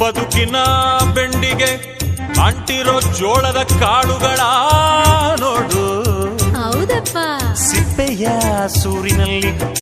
ಬದುಕಿನ ಬೆಂಡಿಗೆ ಅಂಟಿರೋ ಜೋಳದ ಕಾಳುಗಳ ನೋಡು. ಹೌದಪ್ಪ. ಸಿಪ್ಪೆಯ ಸೂರಿನಲ್ಲಿ